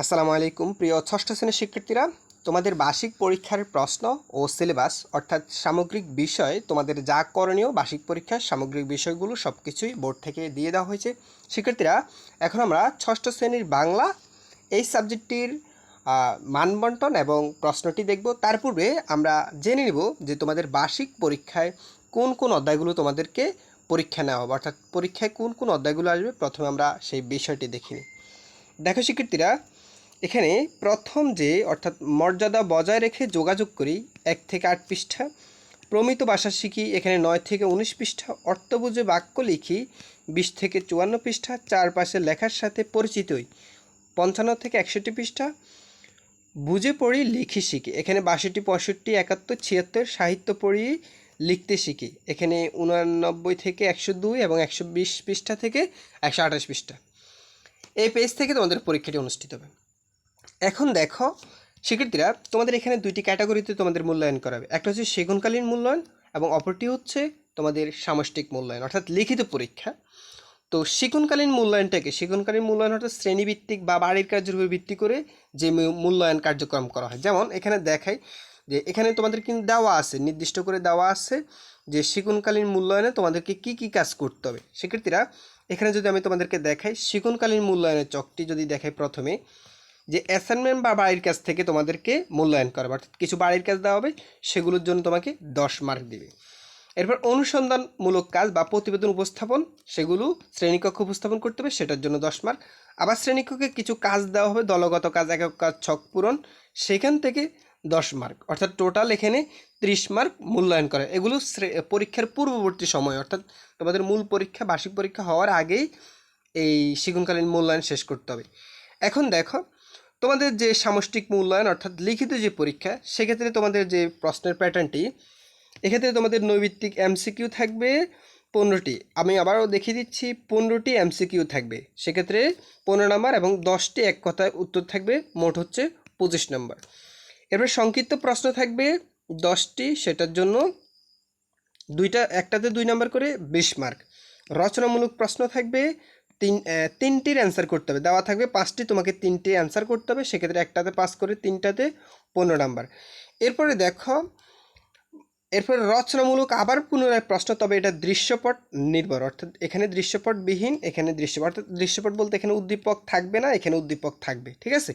আসসালামু আলাইকুম। প্রিয় ষষ্ঠ শ্রেণির শিক্ষার্থীরা, তোমাদের বার্ষিক পরীক্ষার প্রশ্ন ও সিলেবাস, অর্থাৎ সামগ্রিক বিষয়, তোমাদের যা করণীয় বার্ষিক পরীক্ষার সামগ্রিক বিষয়গুলো সব কিছুই বোর্ড থেকে দিয়ে দেওয়া হয়েছে। শিক্ষার্থীরা, এখন আমরা ষষ্ঠ শ্রেণির বাংলা এই সাবজেক্টটির মানবন্টন এবং প্রশ্নটি দেখব। তার পূর্বে আমরা জেনে নিব যে তোমাদের বার্ষিক পরীক্ষায় কোন কোন অধ্যায়গুলো তোমাদেরকে পরীক্ষা নেওয়া হবে, অর্থাৎ পরীক্ষায় কোন কোন অধ্যায়গুলো আসবে, প্রথমে আমরা সেই বিষয়টি দেখিনি দেখো শিক্ষার্থীরা এখানে প্রথম যে, অর্থাৎ মর্যাদা বজায় রেখে যোগাযোগ করি, এক থেকে আট পৃষ্ঠা। প্রমিত ভাষা শিখি, এখানে নয় থেকে উনিশ পৃষ্ঠা। অর্থ বুঝে বাক্য লিখি, বিশ থেকে চুয়ান্ন পৃষ্ঠা। চারপাশে লেখার সাথে পরিচিত হই, পঞ্চান্ন থেকে একষট্টি পৃষ্ঠা। বুঝে পড়ি, লিখি শিখি। এখানে বাষট্টি, পঁয়ষট্টি, একাত্তর, ছিয়াত্তর সাহিত্য পড়ি, লিখতে শিখি। এখানে উনানব্বই থেকে একশো দুই এবং একশো বিশ পৃষ্ঠা থেকে একশো আঠাশ পৃষ্ঠা। এই পেজ থেকে তোমাদের পরীক্ষাটি অনুষ্ঠিত হবে। এখন দেখো, শিক্ষার্থীরা, তোমাদের এখানে দুইটি ক্যাটাগরিতে তোমাদের মূল্যায়ন করাবে একটা হচ্ছে সেগুনকালীন মূল্যায়ন এবং অপরটি হচ্ছে তোমাদের সামষ্টিক মূল্যায়ন, অর্থাৎ লিখিত পরীক্ষা। তো শিক্ষণকালীন মূল্যায়নটাকে শিক্ষণকালীন মূল্যায়ন অর্থাৎ শ্রেণীভিত্তিক বা বাড়ির কার্যের উপর ভিত্তি করে যে মূল্যায়ন কার্যক্রম করা হয়। যেমন এখানে দেখাই যে এখানে তোমাদের কিন্তু দেওয়া আছে, নির্দিষ্ট করে দেওয়া আছে যে শিক্ষণকালীন মূল্যায়নে তোমাদেরকে কি কি কাজ করতে হবে। শিক্ষার্থীরা, এখানে যদি আমি তোমাদেরকে দেখাই শিক্ষণকালীন মূল্যায়নের চকটি যদি দেখাই প্রথমে যে অ্যাসাইনমেন্ট বা বাড়ির কাছ থেকে তোমাদেরকে মূল্যায়ন করবে অর্থাৎ কিছু বাড়ির কাজ দেওয়া হবে, সেগুলোর জন্য তোমাকে দশ মার্ক দিবে। এরপর অনুসন্ধানমূলক কাজ বা প্রতিবেদন উপস্থাপন, সেগুলো শ্রেণীকক্ষ উপস্থাপন করতে হবে, সেটার জন্য দশ মার্ক আবার শ্রেণীকক্ষে কিছু কাজ দেওয়া হবে, দলগত কাজ, একক কাজ, ছক পূরণ, সেখান থেকে দশ মার্ক অর্থাৎ টোটাল এখানে ত্রিশ মার্ক মূল্যায়ন করে। এগুলো পরীক্ষার পূর্ববর্তী সময়, অর্থাৎ তোমাদের মূল পরীক্ষা, বার্ষিক পরীক্ষা হওয়ার আগেই এই শিক্ষণকালীন মূল্যায়ন শেষ করতে হবে। এখন দেখো তোমাদের যে সামষ্টিক মূল্যায়ন, অর্থাৎ লিখিত যে পরীক্ষা, সেক্ষেত্রে তোমাদের যে প্রশ্নের প্যাটার্নটি, এক্ষেত্রে তোমাদের নৈবিত্তিক এমসিকিউ থাকবে পনেরোটি। আমি আবারও দেখিয়ে দিচ্ছি, পনেরোটি এমসিকিউ থাকবে। সেক্ষেত্রে পনেরো নম্বর এবং দশটি এক কথায় উত্তর থাকবে, মোট হচ্ছে পঁচিশ নম্বর। এরপর সংক্ষিপ্ত প্রশ্ন থাকবে, দশটি, সেটার জন্য দুইটা, একটাতে দুই নম্বর করে বিশ মার্ক। রচনামূলক প্রশ্ন থাকবে তিন তিনটির অ্যান্সার করতে হবে। দেওয়া থাকবে পাঁচটি, তোমাকে তিনটি অ্যান্সার করতে হবে। সেক্ষেত্রে একটাতে পাস করে তিনটাতে পনেরো নাম্বার এরপরে দেখো, এরপরে রচনামূলক আবার পুনরায় প্রশ্ন, তবে এটা দৃশ্যপট নির্ভর। অর্থাৎ এখানে দৃশ্যপটবিহীন, এখানে দৃশ্যপট। অর্থাৎ দৃশ্যপট বলতে এখানে উদ্দীপক থাকবে না, এখানে উদ্দীপক থাকবে। ঠিক আছে?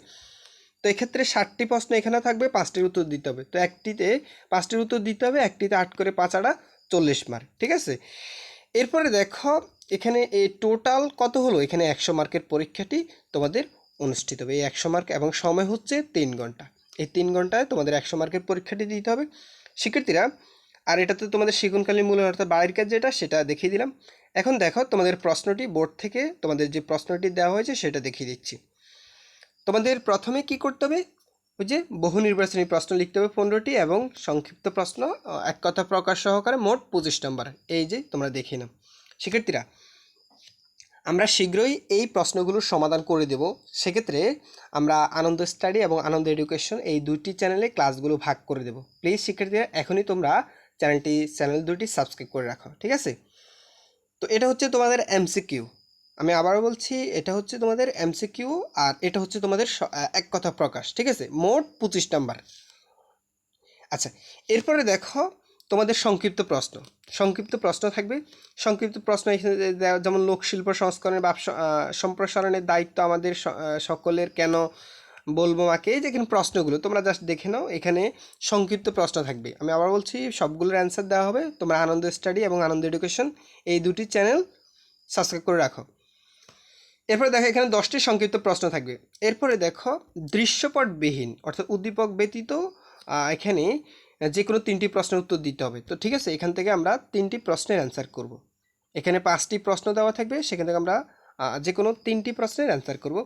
তো এক্ষেত্রে ষাটটি প্রশ্ন এখানে থাকবে, পাঁচটির উত্তর দিতে হবে। তো একটিতে, পাঁচটির উত্তর দিতে হবে, একটিতে আট করে পাঁচ আড়া চল্লিশ মার্ক ঠিক আছে? এরপরে দেখো, এখানে এই টোটাল কত হলো? এখানে একশো মার্কের পরীক্ষাটি তোমাদের অনুষ্ঠিত হবে। এই একশো মার্ক এবং সময় হচ্ছে তিন ঘণ্টা। এই তিন ঘন্টায় তোমাদের একশো মার্কের পরীক্ষাটি দিতে হবে। শিক্ষার্থীরা, আর এটাতে তোমাদের শিক্ষণকালীন মূল্যায়ন অর্থাৎ বাড়ির কাজ যেটা, সেটা দেখিয়ে দিলাম। এখন দেখো, তোমাদের প্রশ্নটি বোর্ড থেকে তোমাদের যে প্রশ্নটি দেওয়া হয়েছে, সেটা দেখিয়ে দিচ্ছি। তোমাদের প্রথমে কি করতে হবে? ওই যে বহু নির্বাচনী প্রশ্ন লিখতে হবে পনেরোটি এবং সংক্ষিপ্ত প্রশ্ন এক কথা প্রকাশ সহকারে মোট পঁচিশ নম্বর। এই যে তোমরা দেখে নাও। শিক্ষার্থীরা, আমরা শীঘ্রই এই প্রশ্নগুলোর সমাধান করে দেব। সেক্ষেত্রে আমরা আনন্দ স্টাডি এবং আনন্দ এডুকেশন এই দুটি চ্যানেলে ক্লাসগুলো ভাগ করে দেব। প্লিজ শিক্ষার্থীরা, এখনই তোমরা চ্যানেলটি, চ্যানেল দুটি সাবস্ক্রাইব করে রাখো, ঠিক আছে? তো এটা হচ্ছে তোমাদের এমসিকিউ। আমি আবারও বলছি এটা হচ্ছে তোমাদের এমসিকিউ আর এটা হচ্ছে তোমাদের এক কথা প্রকাশ ঠিক আছে? মোট পঁচিশ নাম্বার। আচ্ছা এরপরে দেখো তোমাদের সংক্ষিপ্ত প্রশ্ন। সংক্ষিপ্ত প্রশ্ন থাকবে। সংক্ষিপ্ত প্রশ্ন এখানে যেমন লোকশিল্প সংস্করণের আহ, সম্প্রসারণের দায়িত্ব আমাদের সকলের কেন বলব মাকে? এই যে এখানে প্রশ্নগুলো তোমরা জাস্ট দেখে নাও এখানে সংক্ষিপ্ত প্রশ্ন থাকবে। আমি আবার বলছি সবগুলোর অ্যান্সার দেওয়া হবে। তোমরা আনন্দ স্টাডি এবং আনন্দ এডুকেশন এই দুটি চ্যানেল সাবস্ক্রাইব করে রাখো। এরপরে দেখো, এখানে দশটি সংক্ষিপ্ত প্রশ্ন থাকবে। এরপরে দেখো, দৃশ্যপটবিহীন, অর্থাৎ উদ্দীপক ব্যতীত এখানে যে কোনো তিনটি প্রশ্নের উত্তর দিতে হবে। তো ঠিক আছে, এখান থেকে আমরা তিনটি প্রশ্নের অ্যান্সার করব। এখানে পাঁচটি প্রশ্ন দেওয়া থাকবে, সেখান থেকে আমরা যে কোনো তিনটি প্রশ্নের অ্যান্সার করব।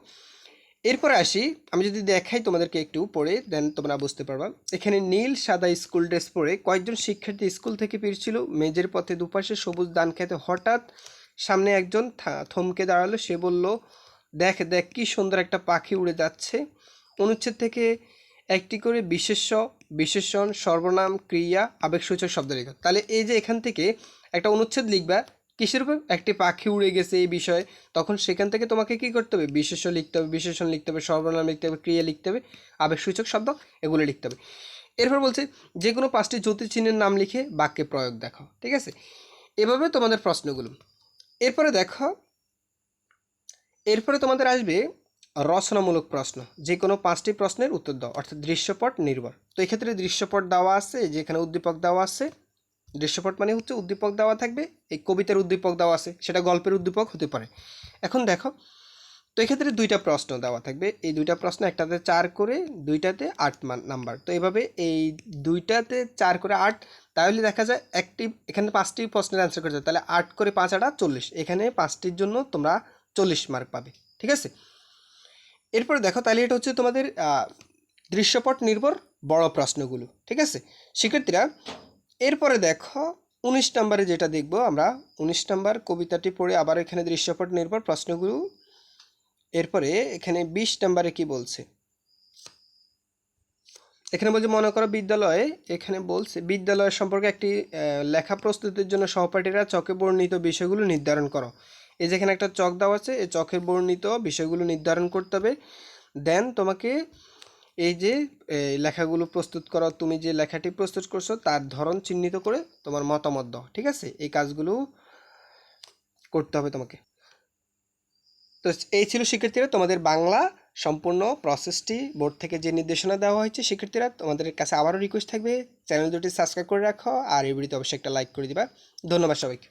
এরপরে আসি, আমি যদি দেখাই তোমাদেরকে একটু পড়ে দেন তোমরা বুঝতে পারবা। এখানে নীল সাদা স্কুল ড্রেস পরে কয়েকজন শিক্ষার্থী স্কুল থেকে ফিরছিল। মেজের পথে দুপাশে সবুজ দান খেতে হঠাৎ সামনে একজন থমকে দাঁড়াল। সে বলল, দেখ দেখ কি সুন্দর একটা পাখি উড়ে যাচ্ছে। অনুচ্ছেদ থেকে একটি করে বিশেষ্য, বিশেষণ, সর্বনাম, ক্রিয়া, আবেগসূচক শব্দ লেখা। তাহলে এই যে এখান থেকে একটা অনুচ্ছেদ লিখবা, কিসের উপর? একটি পাখি উড়ে গেছে এই বিষয়ে। তখন সেখান থেকে তোমাকে কি করতে হবে? বিশেষ্য লিখতে হবে, বিশেষণ লিখতে হবে, সর্বনাম লিখতে হবে, ক্রিয়া লিখতে হবে, আবেগসূচক শব্দ এগুলো লিখতে হবে। এরপর বলছে, যে কোনো পাঁচটি জ্যোতির্চিহ্নের নাম লিখে বাক্যে প্রয়োগ দেখো ঠিক আছে? এভাবে তোমাদের প্রশ্নগুলো। এরপরে দেখো, এরপরে তোমাদের আসবে রচনামূলক প্রশ্ন। যে কোনো পাঁচটি প্রশ্নের উত্তর দাও, অর্থাৎ দৃশ্যপট নির্ভর। তো এক্ষেত্রে দৃশ্যপট দেওয়া আছে যেখানে উদ্দীপক দেওয়া আছে। দৃশ্যপট মানে হচ্ছে উদ্দীপক দেওয়া থাকবে, এই কবিতার উদ্দীপক দেওয়া আছে, সেটা গল্পের উদ্দীপক হতে পারে। এখন দেখো, তো এক্ষেত্রে দুইটা প্রশ্ন দেওয়া থাকবে। এই দুইটা প্রশ্ন একটাতে চার করে, দুইটাতে আট নাম্বার। তো এভাবে এই দুইটাতে চার করে আট তাহলে দেখা যায় একটি, এখানে পাঁচটি প্রশ্নের অ্যান্সার করতে। তাহলে আট করে পাঁচ আটা চল্লিশ। এখানে পাঁচটির জন্য তোমরা চল্লিশ মার্ক পাবে। ঠিক আছে? এরপরে দেখো, তাহলে এটা হচ্ছে তোমাদের দৃশ্যপট নির্ভর বড় প্রশ্নগুলো। ঠিক আছে? শিক্ষার্থীরা, এরপরে দেখো, উনিশ নম্বরে যেটা দেখব আমরা, উনিশ নম্বর কবিতাটি পড়ে আবার এখানে দৃশ্যপট নির্ভর প্রশ্নগুলো। এরপরে এখানে বিশ নম্বরে কি বলছে? এখানে বলছে, মনে করো বিদ্যালয়ে, এখানে বলছে, বিদ্যালয় সম্পর্কে একটি লেখা প্রস্তুতির জন্য সহপাঠীরা চকে বর্ণিত বিষয়গুলো নির্ধারণ করো। এই যে এখানে একটা চক দেওয়া আছে, এই চকে বর্ণিত বিষয়গুলো নির্ধারণ করতে হবে। দেন তোমাকে এই যে লেখাগুলো প্রস্তুত করো, তুমি যে লেখাটি প্রস্তুত করছ, তার ধরন চিহ্নিত করে তোমার মতামত দাও, ঠিক আছে? এই কাজগুলো করতে হবে তোমাকে। তো এই ছিল শিক্ষার্থীরা, তোমাদের বাংলা সম্পূর্ণ প্রসেসটি বোর্ড থেকে যে নির্দেশনা দেওয়া হয়েছে শিক্ষার্থীরা তোমাদের কাছে আবারও রিকোয়েস্ট থাকবে। চ্যানেল দুটি সাবস্ক্রাইব করে রাখো আর এই ভিডিওতে অবশ্যই একটা লাইক করে দিবা। ধন্যবাদ সবাইকে।